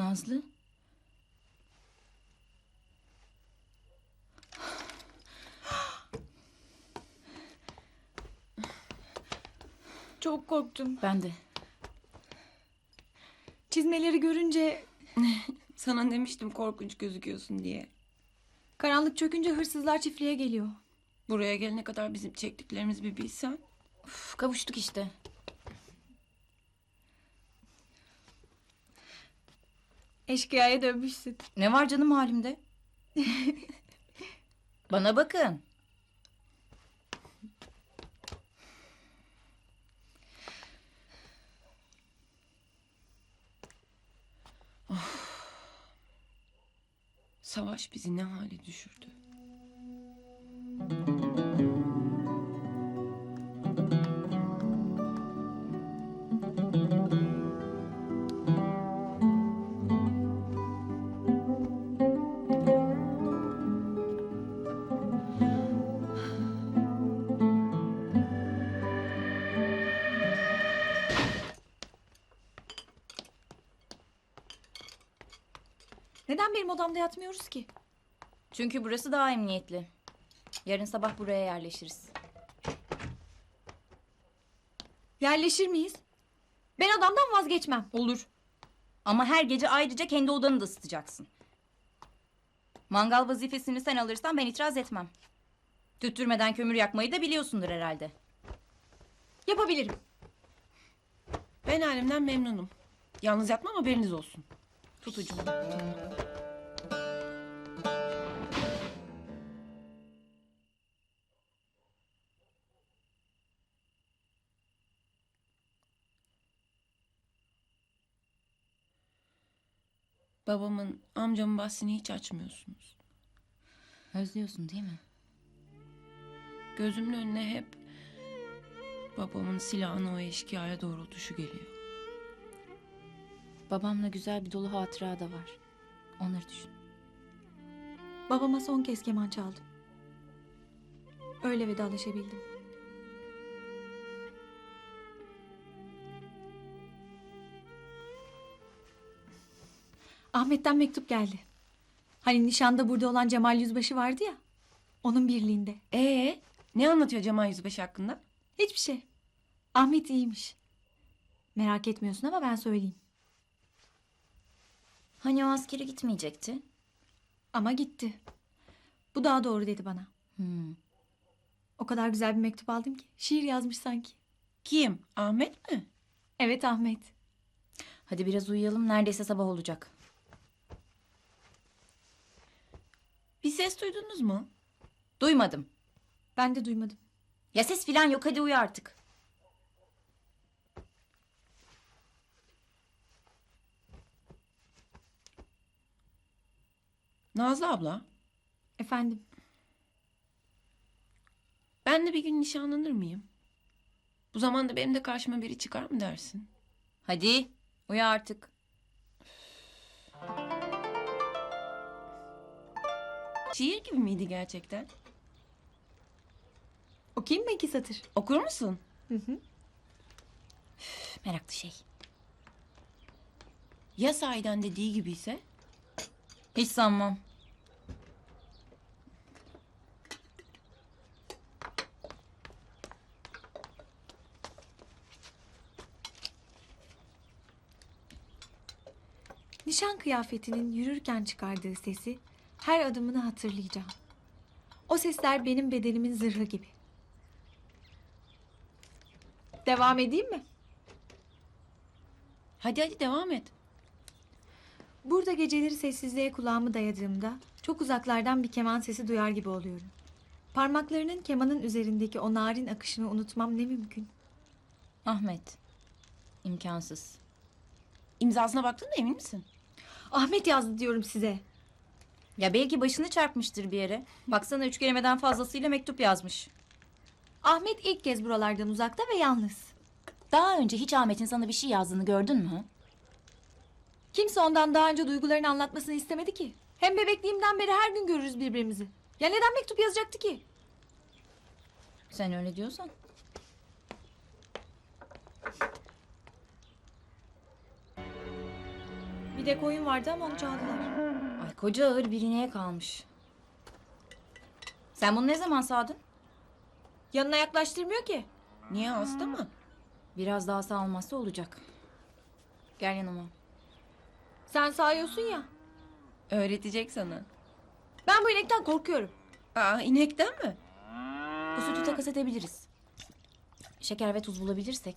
Nazlı? Çok korktum. Ben de. Çizmeleri görünce Sana demiştim korkunç gözüküyorsun diye. karanlık çökünce hırsızlar çiftliğe geliyor. Buraya gelene kadar bizim çektiklerimizi bir bilsen. Uf, kavuştuk işte. Eşkıya'ya dönmüşsün. Ne var canım halimde? Bana bakın. Savaş bizi ne hale düşürdü. Neden benim odamda yatmıyoruz ki? Çünkü burası daha emniyetli. Yarın sabah buraya yerleşiriz. Yerleşir miyiz? Ben adamdan vazgeçmem. Olur. Ama her gece ayrıca kendi odanı da ısıtacaksın. Mangal vazifesini sen alırsan ben itiraz etmem. Tüttürmeden kömür yakmayı da biliyorsundur herhalde. Yapabilirim. Ben halimden memnunum. Yalnız yatmam haberiniz olsun. Tutucu. Babamın, amcamın bahsini hiç açmıyorsunuz. Özlüyorsun değil mi? Gözümün önüne hep babamın silahını o eşkıyaya doğrultuşu geliyor. Babamla güzel bir dolu hatıra da var. Onları düşün. Babama son kez keman çaldım. Öyle vedalaşabildim. Ahmet'ten mektup geldi. Hani nişanda burada olan Cemal Yüzbaşı vardı ya. Onun birliğinde. Ee, ne anlatıyor Cemal Yüzbaşı hakkında? Hiçbir şey. Ahmet iyiymiş. Merak etmiyorsun ama ben söyleyeyim. Hani o askere gitmeyecekti? Ama gitti. Bu daha doğru dedi bana. Hmm. O kadar güzel bir mektup aldım ki. Şiir yazmış sanki. Kim? Ahmet mi? Evet Ahmet. Hadi biraz uyuyalım. Neredeyse sabah olacak. Bir ses duydunuz mu? Duymadım. Ben de duymadım. Ya ses filan yok. Hadi uyu artık. Nazlı abla, Efendim. ben de bir gün nişanlanır mıyım? Bu zamanda benim de karşıma biri çıkar mı dersin? Hadi uyu artık. Şiir gibi miydi gerçekten? Okuyayım mı iki satır? Okur musun? Hı hı. Meraklı şey. Ya sahiden dediği gibiyse? Hiç sanmam. Nişan kıyafetinin yürürken çıkardığı sesi her adımını hatırlayacağım. O sesler benim bedenimin zırhı gibi. Devam edeyim mi? Hadi hadi devam et. Burada geceleri sessizliğe kulağımı dayadığımda çok uzaklardan bir keman sesi duyar gibi oluyorum. Parmaklarının kemanın üzerindeki o narin akışını unutmam ne mümkün. Ahmet. İmkansız. İmzasına baktın da emin misin? Ahmet yazdı diyorum size. Ya belki başını çarpmıştır bir yere. Baksana üç kelimeden fazlasıyla mektup yazmış. Ahmet ilk kez buralardan uzakta ve yalnız. Daha önce hiç Ahmet'in sana bir şey yazdığını gördün mü? Kimse ondan daha önce duygularını anlatmasını istemedi ki. Hem bebekliğimden beri her gün görürüz birbirimizi. Ya neden mektup yazacaktı ki? Sen öyle diyorsan. Bir de koyun vardı ama onu çaldılar. Ay koca ağır bir ineğe kalmış. Sen bunu ne zaman sağdın? Yanına yaklaştırmıyor ki. Niye hasta mı? Biraz daha sağılmazsa olacak. Gel yanıma. Sen sağıyorsun ya. Öğretecek sana. Ben bu inekten korkuyorum. Aa inekten mi? Bu sütü takas edebiliriz. Şeker ve tuz bulabilirsek.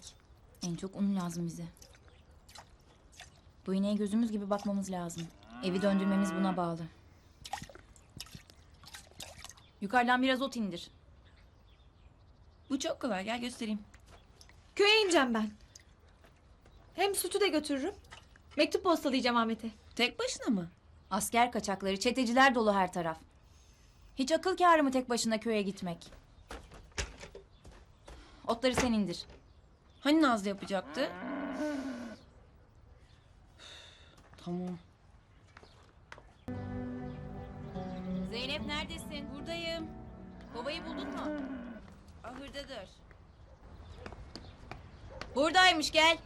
En çok un lazım bize. Bu ineğe gözümüz gibi bakmamız lazım. Evi döndürmemiz buna bağlı. Yukarıdan biraz ot indir. Bu çok kolay gel göstereyim. Köye ineceğim ben. Hem sütü de götürürüm. Mektup postalayacağım Ahmet'e. Tek başına mı? Asker kaçakları, çeteciler dolu her taraf. Hiç akıl kârı mı tek başına köye gitmek? Otları sen indir. Hani Nazlı yapacaktı? Tamam. Zeynep neredesin? Buradayım. Babayı buldun mu? Ahırdadır. Buradaymış gel.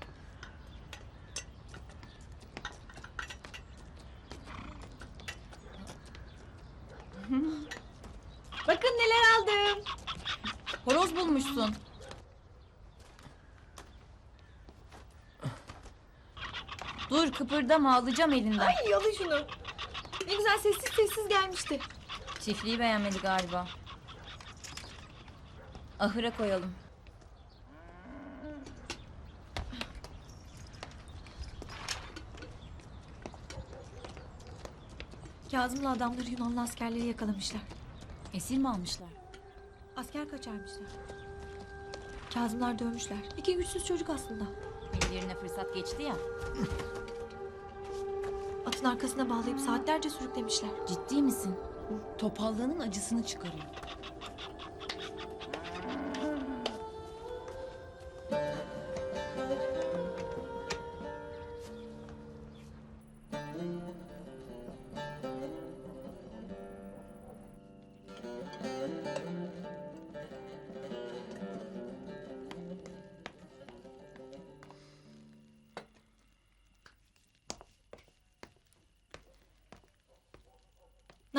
Bakın neler aldım. Horoz bulmuşsun. Dur kıpırdama alacağım elinden. Ay alın şunu. Ne güzel sessiz sessiz gelmişti. Çiftliği beğenmedi galiba. Ahıra koyalım. Kazım'la adamları Yunanlı askerleri yakalamışlar. Esir mi almışlar? Asker kaçarmışlar. Kazımlar dövmüşler. İki güçsüz çocuk aslında. Ellerine fırsat geçti ya. Atın arkasına bağlayıp saatlerce sürüklemişler. Ciddi misin? Topallığının acısını çıkarıyor.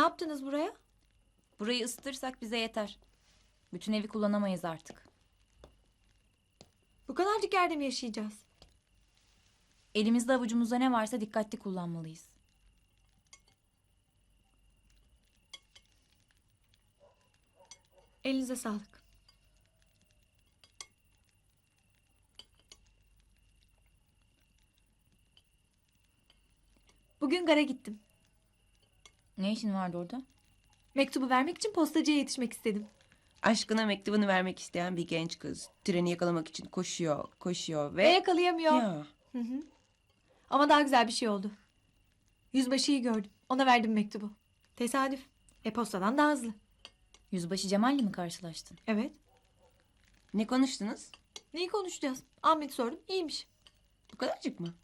Yaptınız buraya? Burayı ısıtırsak bize yeter. Bütün evi kullanamayız artık. Bu kadarcık yerde mi yaşayacağız? Elimizde avucumuzda ne varsa dikkatli kullanmalıyız. Elinize sağlık. Bugün gara gittim. Ne işin vardı orada? Mektubu vermek için postacıya yetişmek istedim. Aşkına mektubunu vermek isteyen bir genç kız. Treni yakalamak için koşuyor, koşuyor ve... Ve yakalayamıyor. Ya, Hı hı. Ama daha güzel bir şey oldu. Yüzbaşıyı gördüm. Ona verdim mektubu. Tesadüf. E-postadan daha hızlı. Yüzbaşı Cemal'le mi karşılaştın? Evet. ne konuştunuz? Neyi konuşacağız? Ahmet sordum. İyiymiş. Bu kadarcık mı?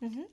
Hı hı.